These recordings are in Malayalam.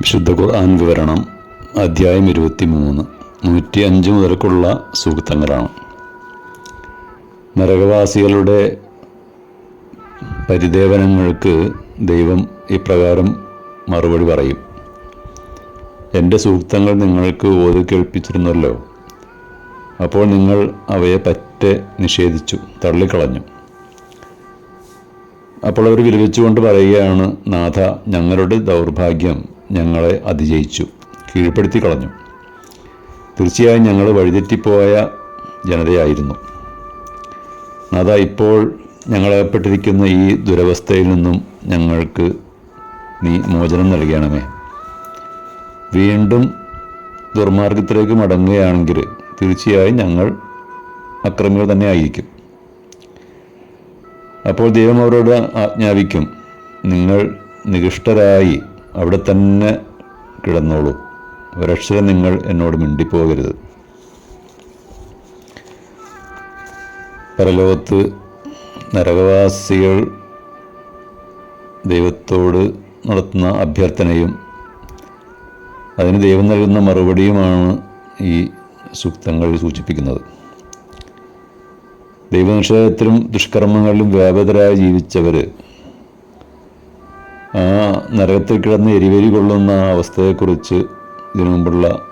വിശുദ്ധ ഖുർആൻ വിവരണം അധ്യായം ഇരുപത്തി മൂന്ന് നൂറ്റി അഞ്ച് മുതൽക്കുള്ള സൂക്തങ്ങളാണ് നരകവാസികളുടെ പരിദേവനങ്ങൾക്ക് ദൈവം ഇപ്രകാരം മറുപടി പറയും. എന്റെ സൂക്തങ്ങൾ നിങ്ങൾക്ക് ഓതി കേൾപ്പിച്ചിരുന്നല്ലോ. അപ്പോൾ നിങ്ങൾ അവയെ പറ്റെ നിഷേധിച്ചു തള്ളിക്കളഞ്ഞു. അപ്പോൾ അവർ വിലപിച്ചുകൊണ്ട് പറയുകയാണ് നാഥ ഞങ്ങളുടെ ദൗർഭാഗ്യം ഞങ്ങളെ അതിജയിച്ചു. കീഴ്പ്പെടുത്തി കളഞ്ഞു. തീർച്ചയായും ഞങ്ങൾ വഴിതെറ്റിപ്പോയ ജനതയായിരുന്നു. അതാ ഇപ്പോൾ ഞങ്ങളകപ്പെട്ടിരിക്കുന്ന ഈ ദുരവസ്ഥയിൽ നിന്നും ഞങ്ങൾക്ക് നീ മോചനം നൽകണമേ. വീണ്ടും ദുർമാർഗത്തിലേക്ക് മടങ്ങുകയാണെങ്കിൽ തീർച്ചയായും ഞങ്ങൾ അക്രമികൾ തന്നെ ആയിരിക്കും. അപ്പോൾ ദൈവം അവരോട് ആജ്ഞാപിക്കും നിങ്ങൾ നികിഷ്ടരായി അവിടെ തന്നെ കിടന്നോളൂ. ഒരക്ഷരം നിങ്ങൾ എന്നോട് മിണ്ടിപ്പോകരുത്. പരലോകത്ത് നരകവാസികൾ ദൈവത്തോട് നടത്തുന്ന അഭ്യർത്ഥനയും അതിന് ദൈവം നൽകുന്ന മറുപടിയുമാണ് ഈ സൂക്തങ്ങൾ സൂചിപ്പിക്കുന്നത്. ദൈവനിഷേധത്തിലും ദുഷ്കർമ്മങ്ങളിലും വ്യാപകരായി ജീവിച്ചവർ ആ നരകത്തിൽ കിടന്ന് എരിവേരി കൊള്ളുന്ന അവസ്ഥയെക്കുറിച്ച് ഇതിനു മുമ്പുള്ള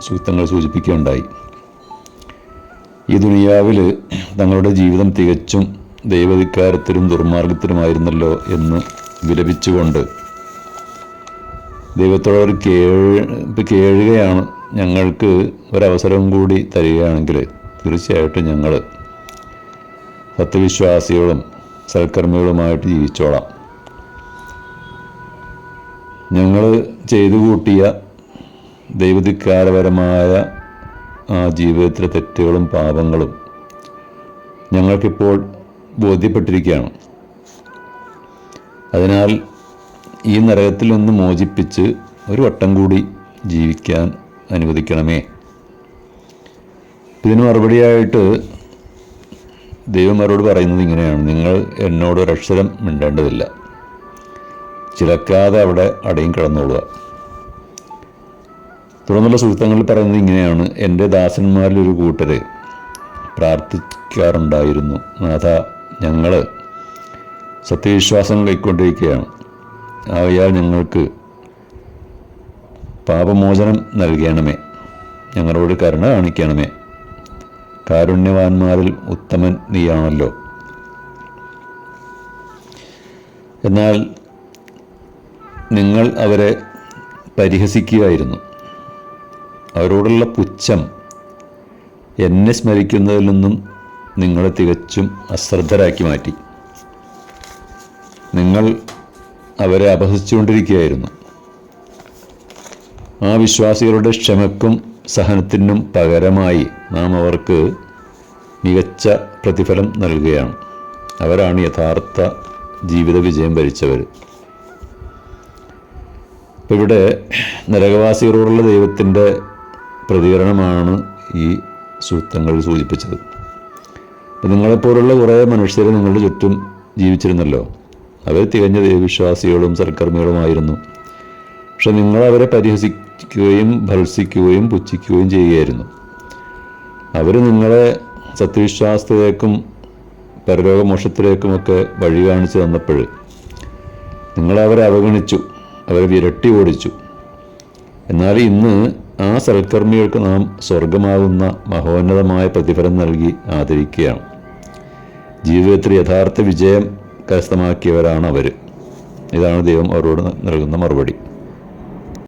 സൂക്തങ്ങൾ സൂചിപ്പിക്കുകയുണ്ടായി. ഈ ദുനിയാവിൽ തങ്ങളുടെ ജീവിതം തികച്ചും ദൈവധിക്കാരത്തിലും ദുർമാർഗത്തിലുമായിരുന്നല്ലോ എന്ന് വിലപിച്ചുകൊണ്ട് ദൈവത്തോട് ഒരു കേഴ് കേഴുകയാണ് ഞങ്ങൾക്ക് ഒരവസരം കൂടി തരികയാണെങ്കിൽ തീർച്ചയായിട്ടും ഞങ്ങൾ സത്യവിശ്വാസികളും സൽക്കർമ്മികളുമായിട്ട് ജീവിച്ചോളാം. ഞങ്ങൾ ചെയ്തു കൂട്ടിയ ദൈവധിക്കാരപരമായ ആ ജീവിതത്തിലെ തെറ്റുകളും പാപങ്ങളും ഞങ്ങൾക്കിപ്പോൾ ബോധ്യപ്പെട്ടിരിക്കുകയാണ്. അതിനാൽ ഈ നരകത്തിൽ നിന്ന് മോചിപ്പിച്ച് ഒരു വട്ടം കൂടി ജീവിക്കാൻ അനുവദിക്കണമേ. ഇതിന് മറുപടിയായിട്ട് ദൈവം പറയുന്നത് ഇങ്ങനെയാണ്. നിങ്ങൾ എന്നോട് ഒരക്ഷരം മിണ്ടേണ്ടതില്ല. ചിലക്കാതെ അവിടെ അടയും കിടന്നോളുക. തുടർന്നുള്ള സുഹൃത്തങ്ങളിൽ പറയുന്നത് ഇങ്ങനെയാണ്. എന്റെ ദാസന്മാരിൽ ഒരു കൂട്ടര് പ്രാർത്ഥിക്കാറുണ്ടായിരുന്നു. നാഥ ഞങ്ങൾ സത്യവിശ്വാസം കൈക്കൊണ്ടിരിക്കുകയാണ് ആകയാൽ ഞങ്ങൾക്ക് പാപമോചനം നൽകണമേ. ഞങ്ങളോട് കരുണ കാണിക്കണമേ. കാരുണ്യവാന്മാരിൽ ഉത്തമൻ നീയാണല്ലോ. എന്നാൽ നിങ്ങൾ അവരെ പരിഹസിക്കുകയായിരുന്നു. അവരോടുള്ള പുച്ഛം എന്നെ സ്മരിക്കുന്നതിൽ നിന്നും നിങ്ങളെ തികച്ചും അശ്രദ്ധരാക്കി മാറ്റി. നിങ്ങൾ അവരെ അപഹസിച്ചുകൊണ്ടിരിക്കുകയായിരുന്നു. ആ വിശ്വാസികളുടെ ക്ഷമക്കും സഹനത്തിനും പകരമായി നാം അവർക്ക് മികച്ച പ്രതിഫലം നൽകുകയാണ്. അവരാണ് യഥാർത്ഥ ജീവിത വിജയം ഭരിച്ചവർ. ഇപ്പം ഇവിടെ നരകവാസികളോടുള്ള ദൈവത്തിന്റെ പ്രതികരണമാണ് ഈ സൂക്തങ്ങൾ സൂചിപ്പിച്ചത്. അപ്പം നിങ്ങളെപ്പോലുള്ള കുറേ മനുഷ്യർ നിങ്ങളുടെ ചുറ്റും ജീവിച്ചിരുന്നല്ലോ. അവർ തികഞ്ഞ ദൈവവിശ്വാസികളും സൽക്കർമ്മികളുമായിരുന്നു. പക്ഷെ നിങ്ങൾ അവരെ പരിഹസിക്കുകയും ഭത്സിക്കുകയും പുച്ഛിക്കുകയും ചെയ്യുകയായിരുന്നു. അവർ നിങ്ങളെ സത്യവിശ്വാസത്തിലേക്കും പരലോകമോക്ഷത്തിലേക്കുമൊക്കെ വഴി കാണിച്ചു തന്നപ്പോൾ നിങ്ങളവരെ അവഗണിച്ചു. അവരെ വിരട്ടി ഓടിച്ചു. എന്നാൽ ഇന്ന് ആ സൽക്കർമ്മികൾക്ക് നാം സ്വർഗമാകുന്ന മഹോന്നതമായ പ്രതിഫലം നൽകി ആദരിക്കുകയാണ്. ജീവിതത്തിൽ യഥാർത്ഥ വിജയം കരസ്ഥമാക്കിയവരാണ് അവർ ഇതാണ് ദൈവം അവരോട് നൽകുന്ന മറുപടി.